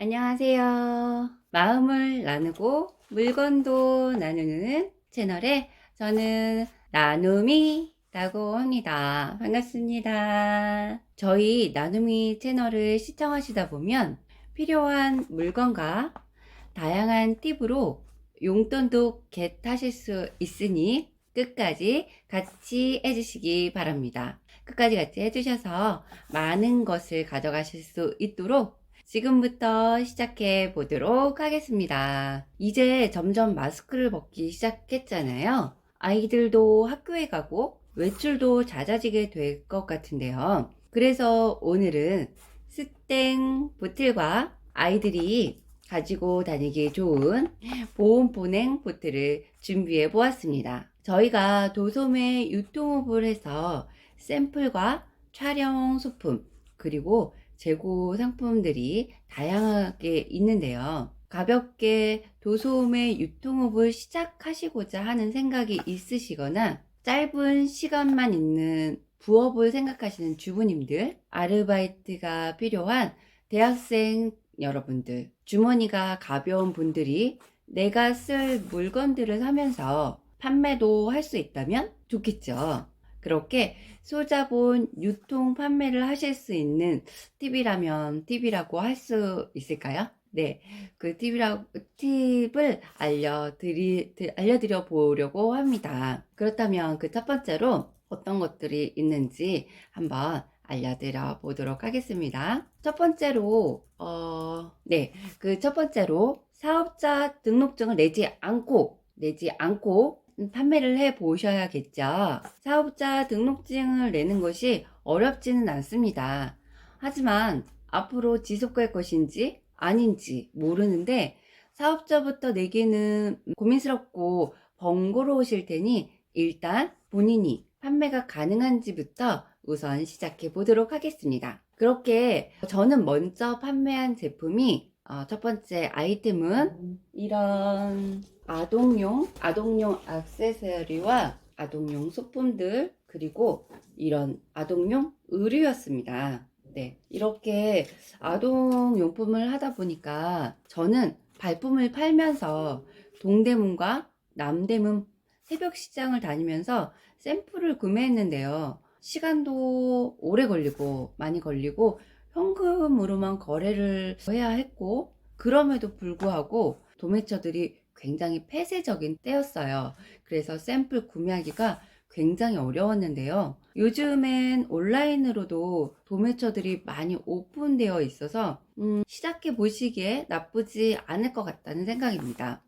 안녕하세요. 마음을 나누고 물건도 나누는 채널에 저는 나눔이라고 합니다. 반갑습니다. 저희 나눔이 채널을 시청하시다 보면 필요한 물건과 다양한 팁으로 용돈도 겟하실 수 있으니 끝까지 같이 해주시기 바랍니다. 끝까지 같이 해주셔서 많은 것을 가져가실 수 있도록 지금부터 시작해 보도록 하겠습니다. 이제 점점 마스크를 벗기 시작했잖아요. 아이들도 학교에 가고 외출도 잦아지게 될 것 같은데요. 그래서 오늘은 스땡 보틀과 아이들이 가지고 다니기 좋은 보온 보냉 보틀을 준비해 보았습니다. 저희가 도소매 유통업을 해서 샘플과 촬영 소품 그리고 재고 상품들이 다양하게 있는데요. 가볍게 도소매 유통업을 시작하시고자 하는 생각이 있으시거나 짧은 시간만 있는 부업을 생각하시는 주부님들, 아르바이트가 필요한 대학생 여러분들, 주머니가 가벼운 분들이 내가 쓸 물건들을 사면서 판매도 할 수 있다면 좋겠죠. 그렇게 소자본 유통 판매를 하실 수 있는 팁이라면 팁이라고 할 수 있을까요? 네, 그 팁이라고 팁을 알려드리 드- 알려드려 보려고 합니다. 그렇다면 그 첫 번째로 어떤 것들이 있는지 한번 알려드려 보도록 하겠습니다. 첫 번째로 어, 네, 그 첫 번째로 사업자 등록증을 내지 않고 내지 않고 판매를 해 보셔야겠죠. 사업자 등록증을 내는 것이 어렵지는 않습니다. 하지만 앞으로 지속할 것인지 아닌지 모르는데 사업자부터 내기는 고민스럽고 번거로우실 테니 일단 본인이 판매가 가능한지부터 우선 시작해 보도록 하겠습니다. 그렇게 저는 먼저 판매한 제품이 어, 첫 번째 아이템은 이런 아동용, 아동용 액세서리와 아동용 소품들, 그리고 이런 아동용 의류였습니다. 네. 이렇게 아동용품을 하다 보니까 저는 발품을 팔면서 동대문과 남대문 새벽 시장을 다니면서 샘플을 구매했는데요. 시간도 오래 걸리고 많이 걸리고 현금으로만 거래를 해야 했고 그럼에도 불구하고 도매처들이 굉장히 폐쇄적인 때였어요. 그래서 샘플 구매하기가 굉장히 어려웠는데요. 요즘엔 온라인으로도 도매처들이 많이 오픈되어 있어서 음, 시작해 보시기에 나쁘지 않을 것 같다는 생각입니다.